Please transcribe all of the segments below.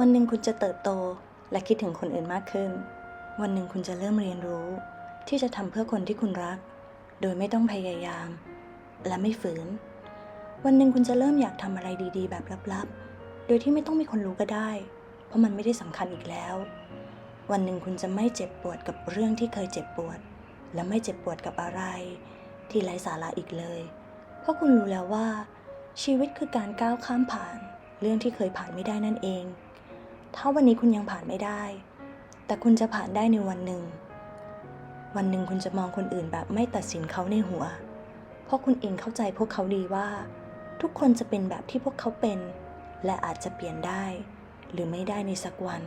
วันหนึ่งคุณจะเติบโตและคิดถึงคนอื่นมากขึ้น วันหนึ่งคุณจะเริ่มเรียนรู้ ที่จะทำเพื่อคนที่คุณรัก โดยไม่ต้องพยายาม และไม่ฝืน วันหนึ่งคุณจะเริ่มอยากทำอะไรดีๆ แบบลับๆ โดยที่ไม่ต้องมีคนรู้ก็ได้ เพราะมันไม่ได้สำคัญอีกแล้ว วันหนึ่งคุณจะไม่เจ็บปวดกับเรื่องที่เคยเจ็บปวด และไม่เจ็บปวดกับอะไร ที่ไร้สาระอีกเลย เพราะคุณรู้แล้วว่า ชีวิตคือการก้าวข้ามผ่าน เรื่องที่เคยผ่านไม่ได้นั่นเอง ถ้าวันนี้คุณยังผ่านไม่ได้ แต่คุณจะผ่านได้ในวันหนึ่ง วันหนึ่งคุณจะมองคนอื่นแบบไม่ตัดสินเขาในหัว เพราะคุณเองเข้าใจพวกเขาดีว่า ทุกคนจะเป็นแบบที่พวกเขาเป็น และอาจจะเปลี่ยนได้ หรือไม่ได้ในสักวัน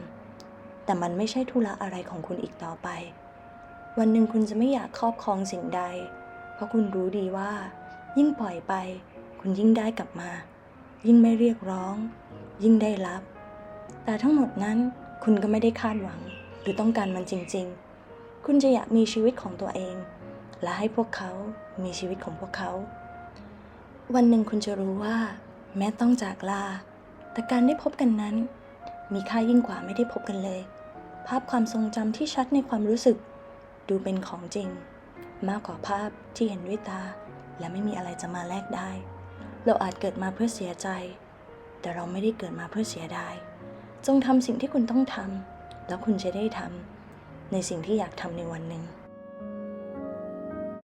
แต่มันไม่ใช่ธุระอะไรของคุณอีกต่อไป วันหนึ่งคุณจะไม่อยากครอบครองสิ่งใด เพราะคุณรู้ดีว่า ยิ่งปล่อยไป คุณยิ่งได้กลับมา ยิ่งไม่เรียกร้อง ยิ่งได้รับ แต่ทั้งหมดนั้นคุณก็ไม่ได้คาดหวัง หรือต้องการมันจริง ๆ คุณจะอยากมีชีวิตของตัวเอง และให้พวกเขามีชีวิตของพวกเขา วันหนึ่งคุณจะรู้ว่า แม้ต้องจากลา แต่การได้พบกันนั้น มีค่ายิ่งกว่าไม่ได้พบกันเลย ภาพความทรงจำที่ชัดในความรู้สึก ดูเป็นของจริง มากกว่าภาพที่เห็นด้วยตา และไม่มีอะไรจะมาแลกได้ เราอาจเกิดมาเพื่อเสียใจ แต่เราไม่ได้เกิดมาเพื่อเสียดาย จงทำสิ่งที่คุณต้องทำแล้วคุณจะได้ทำในสิ่งที่อยากทำในวันหนึ่ง